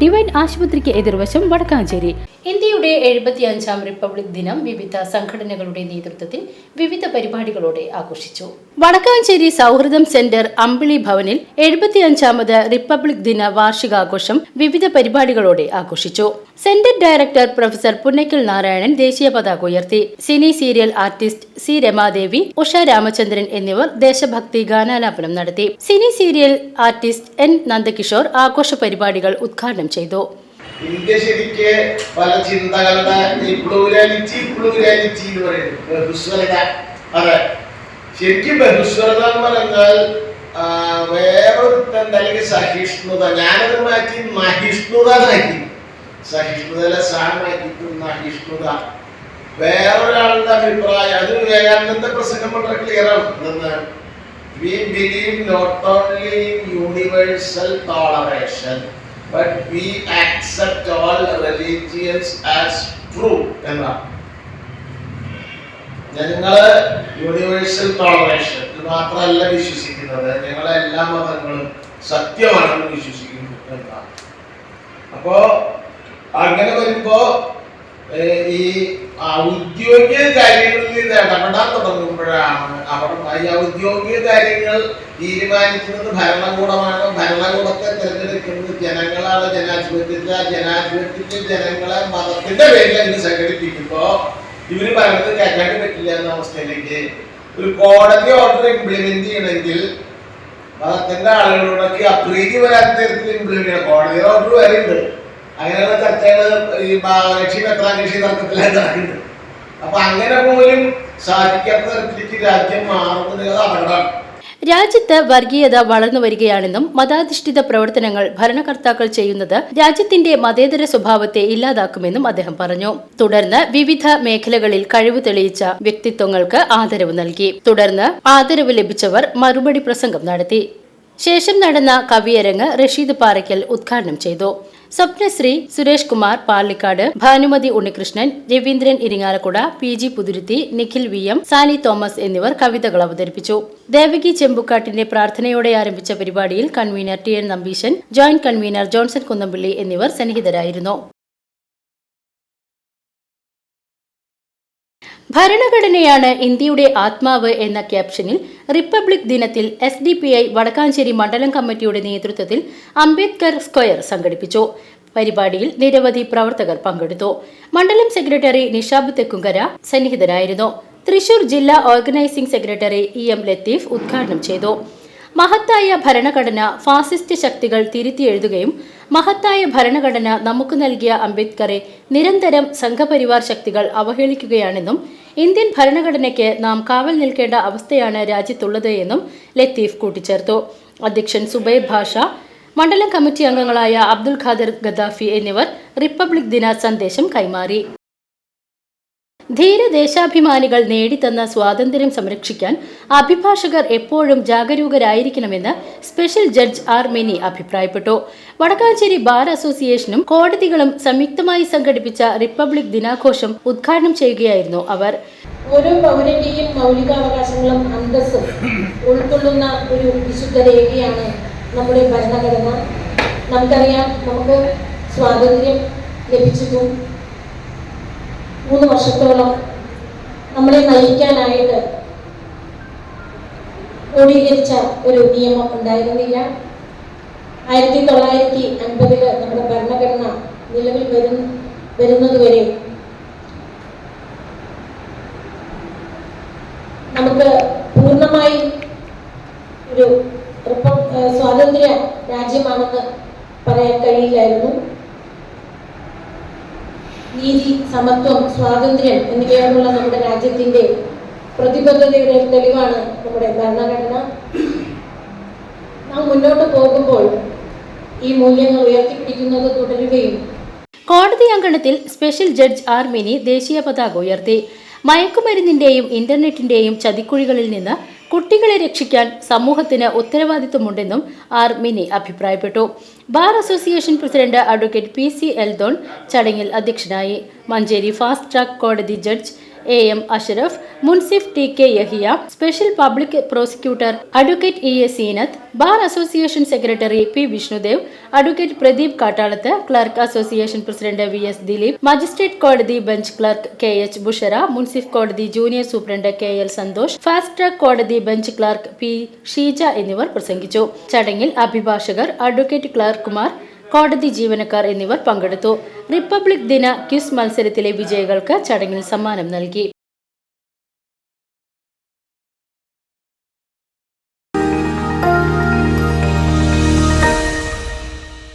Divine ആശുപത്രിക്ക് എതിർവശം വടക്കാഞ്ചേരി. ഇന്ത്യയുടെ എഴുപത്തിയഞ്ചാം republic ദിനം വിവിധ സംഘടനകളുടെ നേതൃത്വത്തിൽ വിവിധ പരിപാടികളോടെ ആഘോഷിച്ചു. വടക്കാഞ്ചേരി സൗഹൃദം സെന്റർ അമ്പിളി ഭവനിൽ എഴുപത്തിയഞ്ചാമത് റിപ്പബ്ലിക് ദിന വാർഷികാഘോഷം വിവിധ പരിപാടികളോടെ ആഘോഷിച്ചു. Centre director professor Punnakkal Narayanan ദേശീയ പതാക ഉയർത്തി. Cine serial artist C Ramadevi Usha Ramachandran എന്നിവർ ദേശഭക്തി ഗാനാലാപനം നടത്തി. Cine serial artist N Nandakishore ആഘോഷ പരിപാടികൾ ഉദ്ഘാടനം ചെയ്തു. ഇന്ത്യ ശരിക്ക് പല ചിന്തകളുടെ ഈ പ്ലൂരാലിറ്റി പ്ലൂരാലിറ്റി എന്ന് പറയുന്നത് അതെ. ശരിക്കും ബഹുസ്വരത എന്ന് പറഞ്ഞാൽ വേറൊരുത്തൻ അല്ലെങ്കിൽ സഹിഷ്ണുത. ഞാനത് മാറ്റി മഹിഷ്ണുത എന്നാക്കി സഹിഷ്ണുതയിലെ സാൻ മാറ്റിയിട്ട് മഹിഷ്ണുത. വേറൊരാളുടെ അഭിപ്രായം അത് വിവേകാനന്ദന്റെ പ്രസംഗം വളരെ ക്ലിയർ ആണ്. എന്തെന്ന് we believe not only universal toleration but we accept all religions as true എന്നാണ് ഞങ്ങൾ യൂണിവേഴ്സൽ ടോളറേഷൻ ഇത് മാത്രമല്ല വിശ്വസിക്കുന്നത്. ഞങ്ങളെ എല്ലാ മതങ്ങളും സത്യമാണെന്ന് വിശ്വസിക്കുന്നു എന്നാണ് അപ്പോ അങ്ങനെ വരുമ്പോ ഈ ഔദ്യോഗിക കാര്യങ്ങളിൽ ഇടപെടാൻ തുടങ്ങുമ്പോഴാണ് അവർ ഈ ഔദ്യോഗിക കാര്യങ്ങൾ തീരുമാനിക്കുന്നത് ഭരണകൂടമാണ്. ഭരണകൂടത്തെ തിരഞ്ഞെടുക്കുന്നത് ജനങ്ങളാണ്. ജനാധിപത്യത്തെ ജനാധിപത്യത്തിൽ ജനങ്ങളെ മതത്തിന്റെ പേരിൽ അങ്ങ് സംഘടിപ്പിക്കുമ്പോ ഇവർ പറയുന്നത് കേൾക്കാൻ പറ്റില്ല എന്ന അവസ്ഥയിലേക്ക് ഒരു കോടതി ഓർഡർ ഇംപ്ലിമെന്റ് ചെയ്യണമെങ്കിൽ മതത്തിന്റെ ആളുകളോടൊക്കെ അപ്രീതി വരാത്ത തരത്തിൽ ഇംപ്ലിമെന്റ് ചെയ്യണം. കോടതി ഓർഡർ വരെയുണ്ട്. അങ്ങനെയുള്ള ചർച്ചകൾ ഈ ലക്ഷ്യം എത്രാം കക്ഷി തർക്കത്തിലായി നടക്കുന്നത് അപ്പൊ അങ്ങനെ പോലും സാധിക്കാത്ത തരത്തിലേക്ക് രാജ്യം മാറുന്നത് അപകടമാണ്. രാജ്യത്ത് വർഗീയത വളർന്നു വരികയാണെന്നും മതാധിഷ്ഠിത പ്രവർത്തനങ്ങൾ ഭരണകർത്താക്കൾ ചെയ്യുന്നത് രാജ്യത്തിന്റെ മതേതര സ്വഭാവത്തെ ഇല്ലാതാക്കുമെന്നും അദ്ദേഹം പറഞ്ഞു. തുടർന്ന് വിവിധ മേഖലകളിൽ കഴിവ് തെളിയിച്ച വ്യക്തിത്വങ്ങൾക്ക് ആദരവ് നൽകി. തുടർന്ന് ആദരവ് ലഭിച്ചവർ മറുപടി പ്രസംഗം നടത്തി. ശേഷം നടന്ന കവിയരങ്ങ് റഷീദ് പാറയ്ക്കൽ ഉദ്ഘാടനം ചെയ്തു. Swapnasree Suresh Kumar Parlikkad Bhanumathi Unnikrishnan Raveendran Irinjalakuda P G Puthurutthi Nikhil V M Sani Thomas എന്നിവർ കവിതകൾ അവതരിപ്പിച്ചു. ദേവകി ചെമ്പുക്കാട്ടിന്റെ പ്രാർത്ഥനയോടെ ആരംഭിച്ച പരിപാടിയിൽ convener T N Nambeesan joint convener Johnson Kunnampilly എന്നിവർ സന്നിഹിതരായിരുന്നു. ഭരണഘടനയാണ് ഇന്ത്യയുടെ ആത്മാവ് എന്ന ക്യാപ്ഷനിൽ റിപ്പബ്ലിക് ദിനത്തിൽ S D P I Vadakkanchery മണ്ഡലം കമ്മിറ്റിയുടെ നേതൃത്വത്തിൽ അംബേദ്കർ സ്ക്വയർ സംഘടിപ്പിച്ചു. പരിപാടിയിൽ നിരവധി പ്രവർത്തകർ പങ്കെടുത്തു. മണ്ഡലം സെക്രട്ടറി നിഷാബ് തെക്കുങ്കര സന്നിഹിതനായിരുന്നു തൃശൂർ ജില്ലാ organising secretary E M Latheef ഉദ്ഘാടനം ചെയ്തു. മഹത്തായ ഭരണഘടന ഫാസിസ്റ്റ് ശക്തികൾ തിരുത്തിയെഴുതുകയും മഹത്തായ ഭരണഘടന നമുക്ക് നൽകിയ അംബേദ്കറെ നിരന്തരം സംഘപരിവാർ ശക്തികൾ അവഹേളിക്കുകയാണെന്നും ഇന്ത്യൻ ഭരണഘടനയ്ക്ക് നാം കാവൽ നിൽക്കേണ്ട അവസ്ഥയാണ് രാജ്യത്തുള്ളത് എന്നും ലത്തീഫ് കൂട്ടിച്ചേർത്തു. അധ്യക്ഷൻ സുബൈർ ഭാഷ മണ്ഡലം കമ്മിറ്റി അംഗങ്ങളായ അബ്ദുൽ ഖാദർ ഗദ്ദാഫി എന്നിവർ റിപ്പബ്ലിക് ദിന സന്ദേശം കൈമാറി. ധീരദേശാഭിമാനികൾ നേടിത്തന്ന സ്വാതന്ത്ര്യം സംരക്ഷിക്കാൻ അഭിഭാഷകർ എപ്പോഴും ജാഗരൂകരായിരിക്കണമെന്ന് സ്പെഷ്യൽ ജഡ്ജ് ആർ മെനി അഭിപ്രായപ്പെട്ടു. വടക്കാഞ്ചേരി ബാർ അസോസിയേഷനും കോടതികളും സംയുക്തമായി സംഘടിപ്പിച്ച റിപ്പബ്ലിക് ദിനാഘോഷം ഉദ്ഘാടനം ചെയ്യുകയായിരുന്നു അവർ. ഓരോ പൗരന്റെയും മൗലികാവകാശങ്ങളും അന്തസ്സും ഉൾക്കൊള്ളുന്ന ഒരു വിശുദ്ധ രേഖയാണ് നമ്മുടെ ഭരണഘടന. നമുക്കറിയാം നമുക്ക് സ്വാതന്ത്ര്യം ലഭിച്ചിട്ടും മൂന്ന് വർഷത്തോളം നമ്മളെ നയിക്കാനായിട്ട് ക്രോഡീകരിച്ച ഒരു നിയമം ഉണ്ടായിരുന്നില്ല. ആയിരത്തി തൊള്ളായിരത്തി അൻപതിൽ നമ്മുടെ ഭരണഘടന നിലവിൽ വരും വരുന്നതുവരെ നമുക്ക് പൂർണമായി ഒരു സ്വാതന്ത്ര്യ രാജ്യമാണെന്ന് പറയാൻ കഴിയില്ലായിരുന്നു. നീതി സമത്വം സ്വാതന്ത്ര്യം എന്നിവയോടുള്ള നമ്മുടെ രാജ്യത്തിന്റെ പ്രതിബദ്ധതയുടെ തെളിവാണ് നമ്മുടെ ഭരണഘടന. നാം മുന്നോട്ട് പോകുമ്പോൾ ഈ മൂല്യങ്ങൾ ഉയർത്തിപ്പിടിക്കുന്നത് തുടരുകയും കോടതി അങ്കണത്തിൽ സ്പെഷ്യൽ ജഡ്ജ് ആർ മിനി ദേശീയ പതാക ഉയർത്തി. മയക്കുമരുന്നിന്റെയും ഇന്റർനെറ്റിന്റെയും ചതിക്കുഴികളിൽ നിന്ന് കുട്ടികളെ രക്ഷിക്കാൻ സമൂഹത്തിന് ഉത്തരവാദിത്വമുണ്ടെന്നും ആർ മിനി അഭിപ്രായപ്പെട്ടു. Bar association president advocate P C Eldon ചടങ്ങിൽ അധ്യക്ഷനായി. മഞ്ചേരി ഫാസ്റ്റ് ട്രാക്ക് കോടതി judge A M Ashraf munsif T K Yahiya special public prosecutor advocate E A Seenath bar association secretary P Vishnudev advocate Pradeep Kattalath clerk association president V S Dileep magistrate കോടതി bench clerk K H Bushara മുൻസിഫ് കോടതി junior superintendent K L Santhosh fast track കോടതി bench clerk P Sheeja എന്നിവർ പ്രസംഗിച്ചു. ചടങ്ങിൽ അഭിഭാഷകർ advocate ക്ലർക്കുമാർ കോടതി ജീവനക്കാർ എന്നിവർ പങ്കെടുത്തു. റിപ്പബ്ലിക് ദിന ക്വിസ് മത്സരത്തിലെ വിജയികൾക്ക് ചടങ്ങിൽ സമ്മാനം നൽകി.